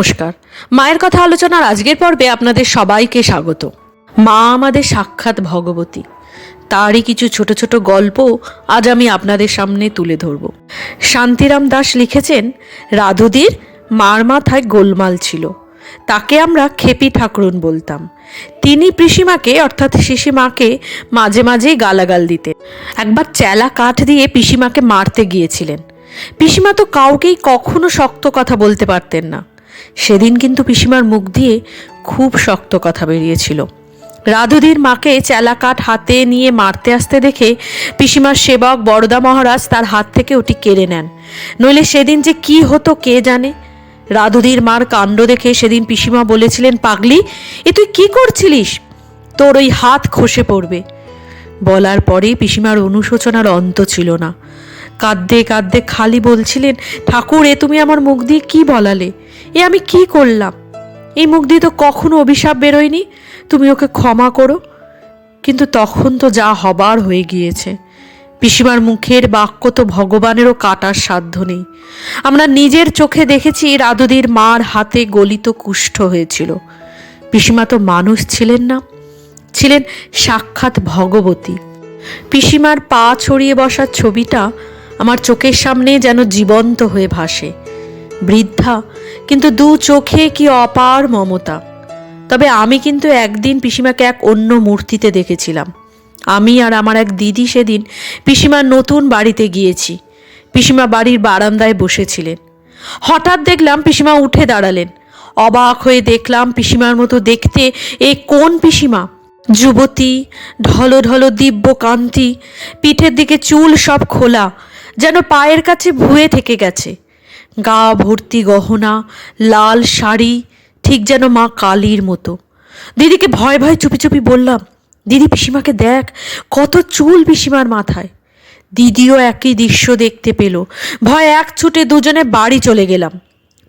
নমস্কার। মায়ের কথা আলোচনার আজকের পর্বে আপনাদের সবাইকে স্বাগত। মা আমাদের সাক্ষাৎ ভগবতী। তারই কিছু ছোট ছোট গল্প আজ আমি আপনাদের সামনে তুলে ধরব। শান্তিরাম দাস লিখেছেন, রাধুদির মার মাথায় গোলমাল ছিল। তাকে আমরা খেপি ঠাকুরন বলতাম। তিনি পিসিমাকে, অর্থাৎ শিশিমাকে, মাঝে মাঝেই গালাগাল দিতেন। একবার চেলা কাঠ দিয়ে পিসিমাকে মারতে গিয়েছিলেন। পিসিমা তো কাউকেই কখনো শক্ত কথা বলতে পারতেন না। সেদিন কিন্তু পিসিমার মুখ দিয়ে খুব শক্ত কথা বেরিয়েছিল। রাধুদির মাকে চেলা কাঠ হাতে নিয়ে মারতে আসতে দেখে পিসিমার সেবক বরদা মহারাজ তার হাত থেকে ওটি কেড়ে নেন। নইলে সেদিন যে কি হতো কে জানে? রাধুদির মার কাণ্ড দেখে সেদিন পিসিমা বলেছিলেন, পাগলি, এ তুই কি করছিলিস? তোর ওই হাত খসে পড়বে। বলার পরেই পিসিমার অনুশোচনার অন্ত ছিল না। কাঁদতে কাঁদতে খালি বলছিলেন, ঠাকুর, এ তুমি আমার মুখ দিয়ে কি বলালে? এ আমি কি করলাম? এই মুখ দিয়ে তো কখনো অভিশাপ বেরোয়নি। তুমি ওকে ক্ষমা করো। কিন্তু তখন তো যা হবার হয়ে গিয়েছে। পিসিমার মুখের বাক্য তো ভগবানেরও কাটার সাধ্য নেই। আমরা নিজের চোখে দেখেছি রাধুদির মার হাতে গলিত কুষ্ঠ হয়েছিল। পিসিমা তো মানুষ ছিলেন না। ছিলেন সাক্ষাৎ ভগবতী। পিসিমার পা ছড়িয়ে বসার ছবিটা আমার চোখের সামনে যেন জীবন্ত হয়ে ভাসে। বৃদ্ধা, কিন্তু দু চোখে কি অপার মমতা। তবে আমি কিন্তু একদিন পিসিমাকে এক অন্য মূর্তিতে দেখেছিলাম। আমি আর আমার এক দিদি সেদিন পিসিমার নতুন বাড়িতে গিয়েছি। পিসিমা বাড়ির বারান্দায় বসেছিলেন। হঠাৎ দেখলাম পিসিমা উঠে দাঁড়ালেন। অবাক হয়ে দেখলাম পিসিমার মতো দেখতে এ কোন পিসিমা? যুবতী ঢলো ঢলো দিব্য কান্তি পিঠের দিকে চুল সব খোলা। যেন পায়ের কাছে ভুয়ে থেকে গেছে। গা ভর্তি গহনা, লাল শাড়ি, ঠিক যেন মা কালীর মতো। দিদিকে ভয় ভয় চুপি চুপি বললাম, দিদি পিসিমাকে দেখ, কত চুল পিসিমার মাথায়। দিদিও একই দৃশ্য দেখতে পেল। ভয় এক ছুটে দুজনে বাড়ি চলে গেলাম।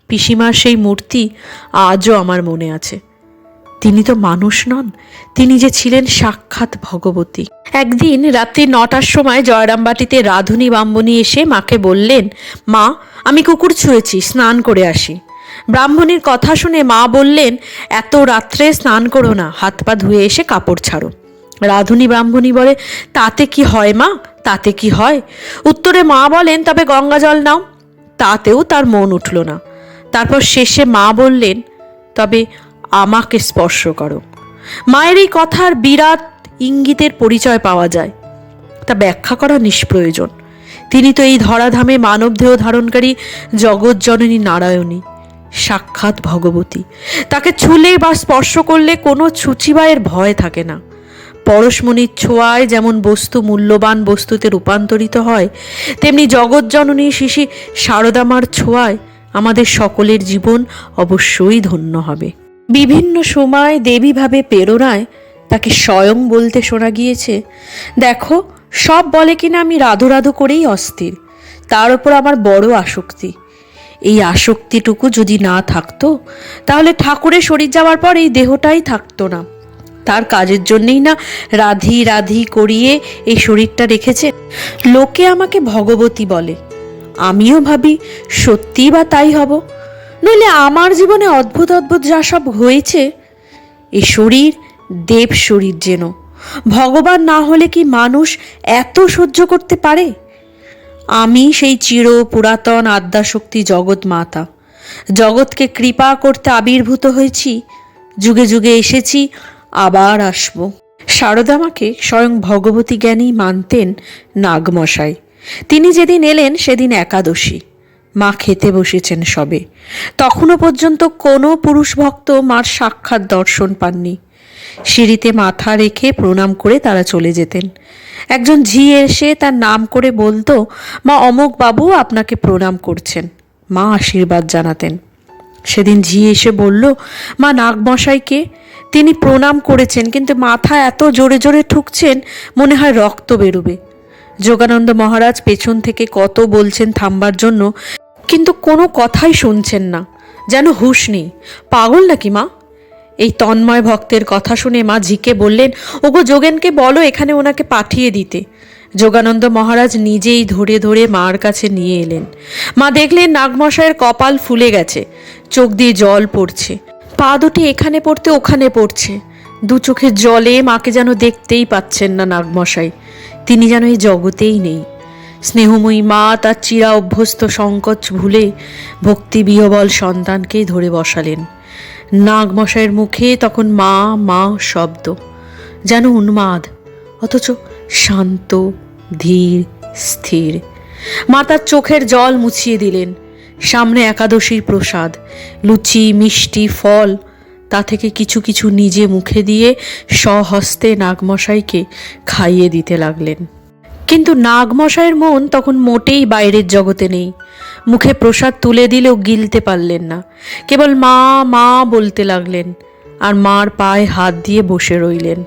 পিসিমার সেই মূর্তি আজও আমার মনে আছে। তিনি তো মানুষ নন, তিনি যে ছিলেন সাক্ষাৎ ভগবতী। একদিন রাত্রি নটার সময় জয়রামবাটিতে রাধুনী বাম্বনী এসে মাকে বললেন, মা, আমি কুকুর ছুঁয়েছি, স্নান করে আসি। ব্রাহ্মণীর কথা শুনে মা বললেন, এত রাত্রে স্নান করো না, হাত পা ধুয়ে এসে কাপড় ছাড়ো। রাধুনী ব্রাহ্মণী বলে, তাতে কি হয় মা? তাতে কি হয়? উত্তরে মা বলেন, তবে গঙ্গা জল নাও। তাতেও তার মন উঠল না। তারপর শেষে মা বললেন, তবে আমাকে স্পর্শ করো। মায়ের এই কথার বিরাট ইঙ্গিতের পরিচয় পাওয়া যায়। তা ব্যাখ্যা করা নিষ্প্রয়োজন। তিনি তো এই ধরাধামে মানবদেহ ধারণকারী জগৎজননী নারায়ণী, সাক্ষাৎ ভগবতী। তাকে ছুলে বা স্পর্শ করলে কোনো ছুচিবায়ের ভয় থাকে না। পরশমণির ছোঁয়ায় যেমন বস্তু মূল্যবান বস্তুতে রূপান্তরিত হয়, তেমনি জগৎজননী শিশি শারদামার ছোঁয়ায় আমাদের সকলের জীবন অবশ্যই ধন্য হবে। বিভিন্ন সময় দেবীভাবে প্রেরণায় তাকে স্বয়ং বলতে শোনা গিয়েছে, দেখো, সব বলে কিনা আমি রাধো রাধো করেই অস্থির। তার উপর আমার বড় আসক্তি। এই আসক্তিটুকু যদি না থাকতো, তাহলে ঠাকুরের শরীর যাওয়ার পর এই দেহটাই থাকতো না। তার কাজের জন্যেই না রাধি রাধি করিয়ে এই শরীরটা রেখেছে। লোকে আমাকে ভগবতী বলে। আমিও ভাবি, সত্যিই বা তাই হব? নইলে আমার জীবনে অদ্ভুত অদ্ভুত যা সব হয়েছে এই শরীর, দেব শরীর যেন। ভগবান না হলে কি মানুষ এত সহ্য করতে পারে? আমি সেই চির পুরাতন আদ্যাশক্তি জগৎ মাতা। জগৎকে কৃপা করতে আবির্ভূত হয়েছি, যুগে যুগে এসেছি, আবার আসব। শারদামাকে স্বয়ং ভগবতী জ্ঞানী মানতেন নাগমশাই। তিনি যেদিন এলেন, সেদিন একাদশী। মা খেতে বসেছেন সবে। তখনও পর্যন্ত কোনো পুরুষ ভক্ত মার সাক্ষাৎ দর্শন পাননি। সিঁড়িতে মাথা রেখে প্রণাম করে তারা চলে যেতেন। একজন ঝি এসে তার নাম করে বলতো, মা, অমক বাবু আপনাকে প্রণাম করছেন। মা আশীর্বাদ জানাতেন। সেদিন ঝি এসে বলল, মা, নাগমশাইকে তিনি প্রণাম করেছেন, কিন্তু মাথা এত জোরে জোরে ঠুকছেন, মনে হয় রক্ত বেরোবে। যোগানন্দ মহারাজ পেছন থেকে কত বলছেন থামবার জন্য কিন্তু কোনো কথাই শুনছেন না। যেন হুঁশ নেই। পাগল নাকি মা? এই তন্ময় ভক্তের কথা শুনে মা ঝিকে বললেন, ওগো যোগেনকে বলো এখানে ওনাকে পাঠিয়ে দিতে। যোগানন্দ মহারাজ নিজেই ধরে ধরে মার কাছে নিয়ে এলেন। মা দেখলেন নাগমশাইয়ের কপাল ফুলে গেছে। চোখ দিয়ে জল পড়ছে। পা দুটি এখানে পড়তে ওখানে পড়ছে। দু চোখের জলে মাকে যেন দেখতেই পাচ্ছেন না নাগমশাই। তিনি যেন এই জগতেই নেই। স্নেহময়ী মা তার চিরা অভ্যস্ত সংকোচ ভুলে ভক্তি বিহবল সন্তানকেই ধরে বসালেন। নাগমশাইয়ের মুখে তখন মা মা শব্দ, যেন উন্মাদ, অথচ শান্ত, ধীর, স্থির। মা তার চোখের জল মুছিয়ে দিলেন, সামনে একাদশীর প্রসাদ, লুচি, মিষ্টি, ফল, তা থেকে কিছু কিছু নিজে মুখে দিয়ে স্বহস্তে নাগমশাইকে খাইয়ে দিতে লাগলেন। কিন্তু নাগমশাইয়ের মন তখন মোটেই বাইরের জগতে নেই। মুখে প্রসাদ তুলে দিলেও গিলতে পারলেন না। কেবল মা মা বলতে লাগলেন, আর মার পায়ে হাত দিয়ে বসে রইলেন।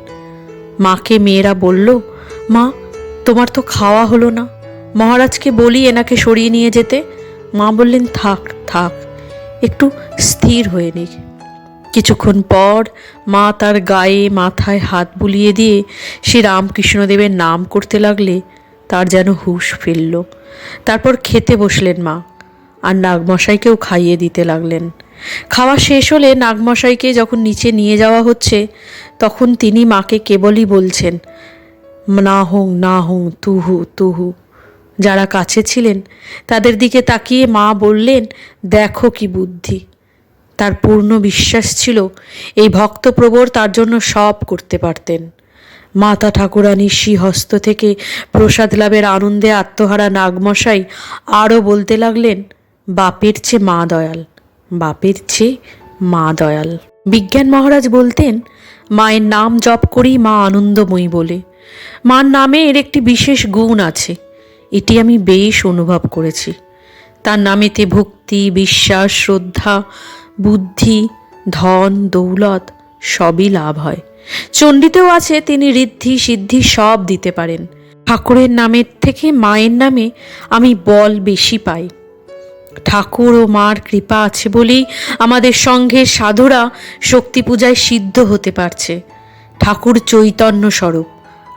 মাকে মেয়েরা বলল, মা, তোমার তো খাওয়া হলো না। মহারাজকে বলি এনাকে সরিয়ে নিয়ে যেতে? মা বললেন, থাক থাক, একটু স্থির হয়ে নিক। কিছুক্ষণ পর মা তার গায়ে মাথায় হাত বুলিয়ে দিয়ে সে রামকৃষ্ণদেবের নাম করতে লাগলে তার যেন হুঁশ ফিরল। তারপর খেতে বসলেন মা আর নাগমশাইকেও খাইয়ে দিতে লাগলেন। খাওয়া শেষ হলে নাগমশাইকে যখন নিচে নিয়ে যাওয়া হচ্ছে, তখন তিনি মাকে কেবলই বলছেন, না হোং না হোং, তুহু তুহু। যারা কাছে ছিলেন, তাদের দিকে তাকিয়ে মা বললেন, দেখো কি বুদ্ধি। তার পূর্ণ বিশ্বাস ছিল, এই ভক্তপ্রবর তার জন্য সব করতে পারতেন। মাতা ঠাকুরানীর শ্রীহস্ত থেকে প্রসাদ লাভের আনন্দে আত্মহারা নাগমশাই আরও বলতে লাগলেন, বাপের চেয়ে মা দয়াল, বাপের চেয়ে মা দয়াল। বিজ্ঞান মহারাজ বলতেন, মায়ের নাম জপ করি মা আনন্দময়ী বলে। মার নামে এর একটি বিশেষ গুণ আছে, এটি আমি বেশ অনুভব করেছি। তার নামেতে ভক্তি, বিশ্বাস, শ্রদ্ধা বুদ্ধি, ধন, দৌলত সবই লাভ হয়। চণ্ডীতেও আছে তিনি ঋদ্ধি, সিদ্ধি সব দিতে পারেন। ঠাকুরের নামের থেকে মায়ের নামে আমি বল বেশি পাই। ঠাকুর ও মার কৃপা আছে বলেই আমাদের সঙ্ঘের সাধুরা শক্তি পূজায় সিদ্ধ হতে পারছে। ঠাকুর চৈতন্য স্বরূপ,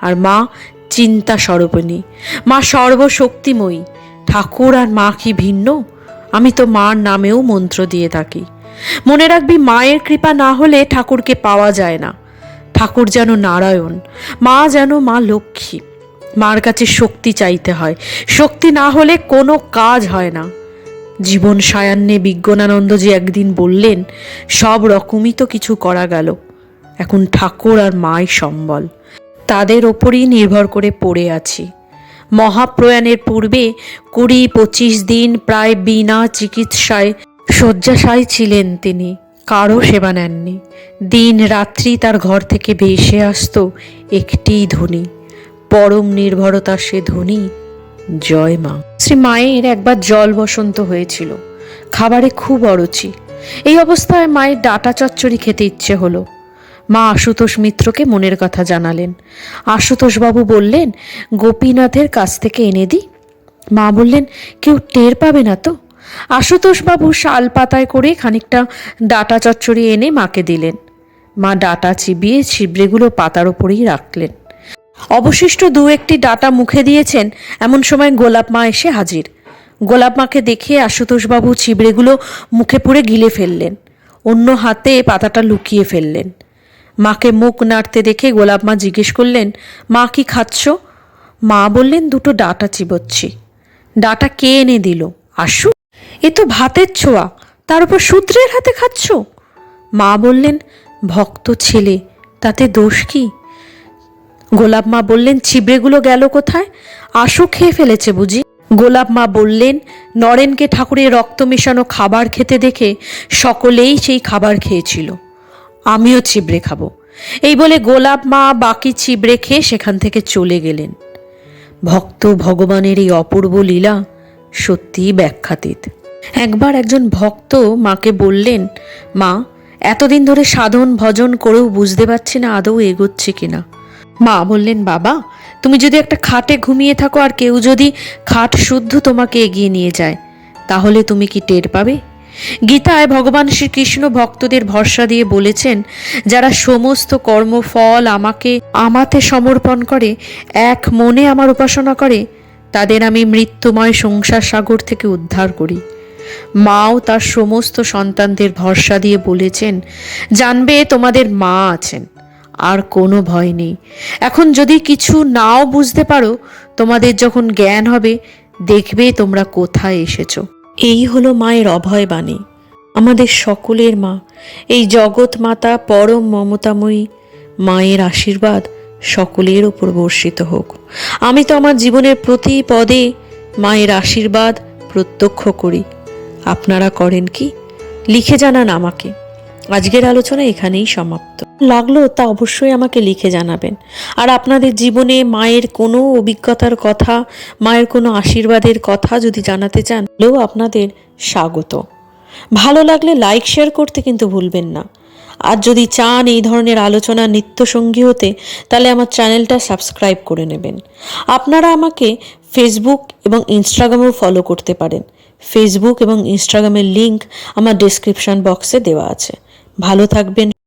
আর মা চিন্তা স্বরূপিণী। মা সর্বশক্তিময়ী। ঠাকুর আর মা কি ভিন্ন? আমি তো মার নামেও মন্ত্র দিয়ে থাকি। মনে রাখবি, মায়ের কৃপা না হলে ঠাকুরকে পাওয়া যায় না। ঠাকুর যেন নারায়ণ, মা যেন মা লক্ষ্মী। মার কাছে শক্তি চাইতে হয়। শক্তি না হলে কোনো কাজ হয় না। জীবন সায়ান্নে বিজ্ঞানানন্দজি একদিন বললেন, সব রকমই তো কিছু করা গেল। এখন ঠাকুর আর মাই সম্বল। তাদের ওপরই নির্ভর করে পড়ে আছি। মহাপ্রয়াণের পূর্বে কুড়ি পঁচিশ দিন প্রায় বিনা চিকিৎসায় শয্যাশায়ী ছিলেন তিনি, কারও সেবা নেননি। দিন রাত্রি তার ঘর থেকে ভেসে আসতো একটিই ধ্বনি। পরম নির্ভরতা সে ধ্বনি, জয় মা। শ্রী মায়ের একবার জল বসন্ত হয়েছিল। খাবারে খুব অরুচি। এই অবস্থায় মায়ের ডাটা চচ্চড়ি খেতে ইচ্ছে হলো। মা আশুতোষ মিত্রকে মনের কথা জানালেন। আশুতোষবাবু বললেন, গোপীনাথের কাছ থেকে এনে দিই মা বললেন, কেউ টের পাবে না তো? আশুতোষবাবু শাল পাতায় করে খানিকটা ডাটা চচ্চড়ি এনে মাকে দিলেন। মা ডাটা চিবিয়ে ছিবড়েগুলো পাতার ওপরেই রাখলেন। অবশিষ্ট দু একটি ডাটা মুখে দিয়েছেন, এমন সময় গোলাপ মা এসে হাজির। গোলাপ মাকে দেখে আশুতোষবাবু ছিবড়েগুলো মুখে পুরে গিলে ফেললেন, অন্য হাতে পাতাটা লুকিয়ে ফেললেন। মাকে মুখ নাড়তে দেখে গোলাপ মা জিজ্ঞেস করলেন, মা কি খাচ্ছ? মা বললেন, দুটো ডাটা চিবোচ্ছি। ডাটা কে এনে দিল? আশু এ তো ভাতের ছোঁয়া, তার উপর সূত্রের হাতে খাচ্ছ? মা বললেন, ভক্ত ছেলে, তাতে দোষ কি? গোলাপ মা বললেন, ছিবড়েগুলো গেল কোথায়? আশু খেয়ে ফেলেছে বুঝি। গোলাপ মা বললেন, নরেনকে ঠাকুরের রক্ত মেশানো খাবার খেতে দেখে সকলেই সেই খাবার খেয়েছিল। আমিও চিবড়ে খাব। এই বলে গোলাপ মা বাকি চিবড়ে খেয়ে সেখান থেকে চলে গেলেন। ভক্ত ভগবানের এই অপূর্ব লীলা সত্যিই ব্যাখ্যাতীত। একবার একজন ভক্ত মাকে বললেন, মা, এতদিন ধরে সাধন ভজন করেও বুঝতে পারছি না আদৌ এগোচ্ছে কিনা। মা বললেন, বাবা, তুমি যদি একটা খাটে ঘুমিয়ে থাকো আর কেউ যদি খাট শুদ্ধ তোমাকে এগিয়ে নিয়ে যায়, তাহলে তুমি কি টের পাবে? গীতায় ভগবান শ্রীকৃষ্ণ ভক্তদের ভরসা দিয়ে বলেছেন, যারা সমস্ত কর্মফল আমাকে, আমাতে সমর্পণ করে, এক মনে আমার উপাসনা করে তাদের আমি মৃত্যুময় সংসার সাগর থেকে উদ্ধার করি। মাও তার সমস্ত সন্তানদের ভরসা দিয়ে বলেছেন, জানবে তোমাদের মা আছেন, আর কোনো ভয় নেই। এখন যদি কিছু নাও বুঝতে পারো, তোমাদের যখন জ্ঞান হবে, দেখবে তোমরা কোথায় এসেছ। এই হলো মায়ের অভয় বাণী। আমাদের সকলের মা, এই জগৎ মাতা পরম মমতাময়ী মায়ের আশীর্বাদ। সকলের ওপর বর্ষিত হোক। আমি তো আমার জীবনের প্রতি পদে মায়ের আশীর্বাদ প্রত্যক্ষ করি। আপনারা করেন কি? লিখে জানান আমাকে। আজকের আলোচনা এখানেই সমাপ্ত। লাগল তা অবশ্যই আমাকে লিখে জানাবেন। আর আপনাদের জীবনে মায়ের কোনো অভিজ্ঞতার কথা, মায়ের কোনো আশীর্বাদের কথা যদি জানাতে চান আপনাদের স্বাগত। ভালো লাগলে লাইক শেয়ার করতে কিন্তু ভুলবেন না। আর যদি চান এই ধরনের আলোচনা নিত্যসঙ্গী হতে, তাহলে আমার চ্যানেলটা সাবস্ক্রাইব করে নেবেন। আপনারা আমাকে ফেসবুক এবং ইনস্টাগ্রামেও ফলো করতে পারেন। ফেসবুক এবং ইনস্টাগ্রামের লিংক আমার ডেসক্রিপশন বক্সে দেওয়া আছে। ভালো থাকবেন।